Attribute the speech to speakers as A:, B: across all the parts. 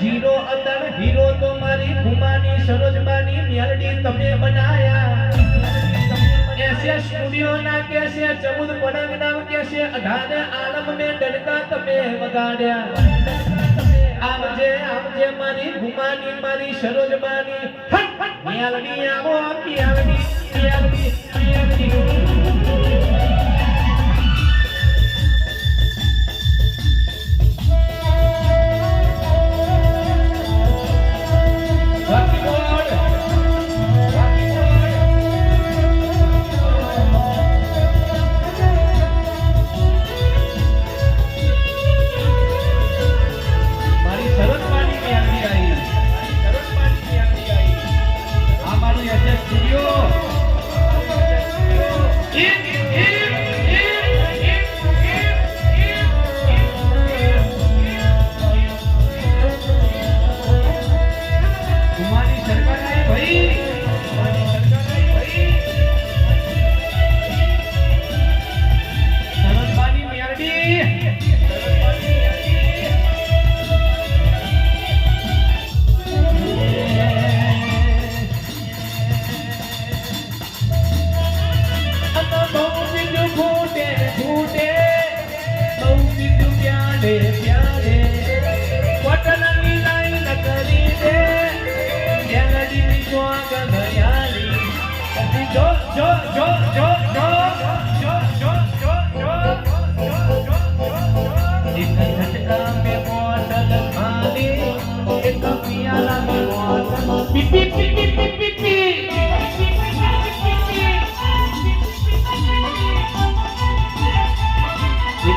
A: Zero અતર hero તો મારી ભૂમાની સરોજબાની મેલડી તમે બનાયા. એસે સ્ટુડિયો ના કેસે ચૌદ પડંગ નામ કેસે અઢારે આલમ મે ડડકા તમે વગાડ્યા. આવજે આવજે મારી ભૂમાની, મારી સરોજબાની. મેલડી આવો, મેલડી મેલડી ન્યાલડી ಕೂಟೆ ಬೌಸಿದ್ದು ಪ್ಯಾಲೆ ಪ್ಯಾಲೆ ಕೊಟ್ಟನ ನಿಲೈನ ಕರೀದೆ ನೆಲಡಿ ಸ್ವಾಗತ ಯಾಲಿ ಜೋ ಜೋ ಜೋ ಜೋ ಜೋ ಜೋ ಜೋ ಜೋ ಜೋ ಜೋ ಜೋ ಜೋ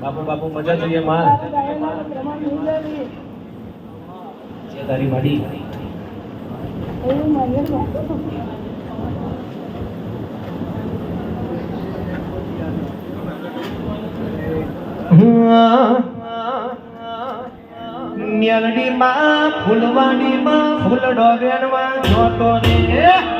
A: બાપુ બાપુ, મજા જોઈએ, માં. તારી માડી ન્યાલડી માં ફૂલવાડી માં ફૂલડો વેણવા જોતો રે.